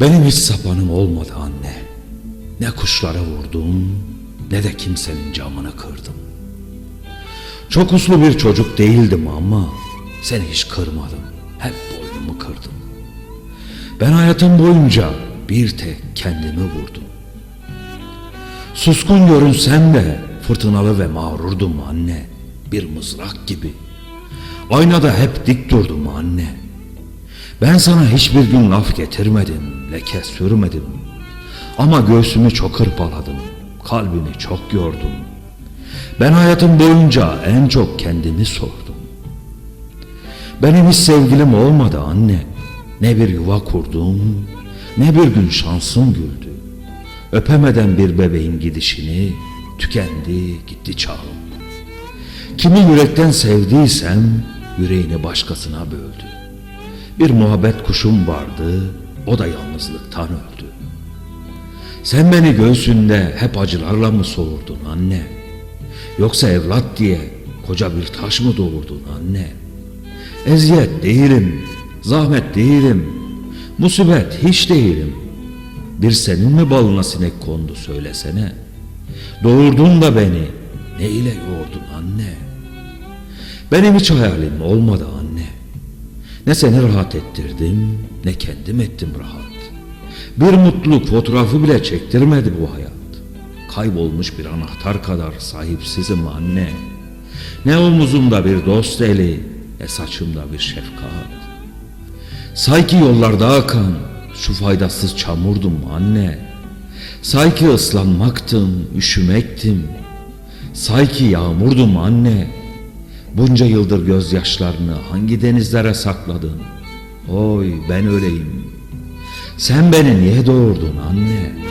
Benim hiç sapanım olmadı anne. Ne kuşlara vurdum ne de kimsenin camını kırdım. Çok uslu bir çocuk değildim ama seni hiç kırmadım. Hep boynumu kırdım. Ben hayatım boyunca bir tek kendimi vurdum. Suskun görünsem de fırtınalı ve mağrurdum anne. Bir mızrak gibi. Aynada hep dik durdum anne. Ben sana hiçbir gün laf getirmedim, leke sürmedim. Ama göğsümü çok hırpaladım, kalbini çok yordum. Ben hayatım boyunca en çok kendimi sordum. Benim hiç sevgilim olmadı anne. Ne bir yuva kurdum, ne bir gün şansım güldü. Öpemeden bir bebeğin gidişini tükendi gitti çağım. Kimi yürekten sevdiysem yüreğini başkasına böldü. Bir muhabbet kuşum vardı, o da yalnızlıktan öldü. Sen beni göğsünde hep acılarla mı soğurdun anne? Yoksa evlat diye koca bir taş mı doğurdun anne? Eziyet değilim, zahmet değilim, musibet hiç değilim. Bir senin mi balına sinek kondu söylesene. Doğurdun da beni, ne ile yoğurdun anne? Benim hiç hayalim olmadı anne. Ne seni rahat ettirdim, ne kendim ettim rahat. Bir mutluluk fotoğrafı bile çektirmedi bu hayat. Kaybolmuş bir anahtar kadar sahipsizim anne. Ne omuzumda bir dost eli, ne saçımda bir şefkat. Say ki yollarda akan şu faydasız çamurdum anne. Say ki ıslanmaktım, üşümektim. Say ki yağmurdum anne. Bunca yıldır gözyaşlarını hangi denizlere sakladın? Oy ben öleyim. Sen beni niye doğurdun anne?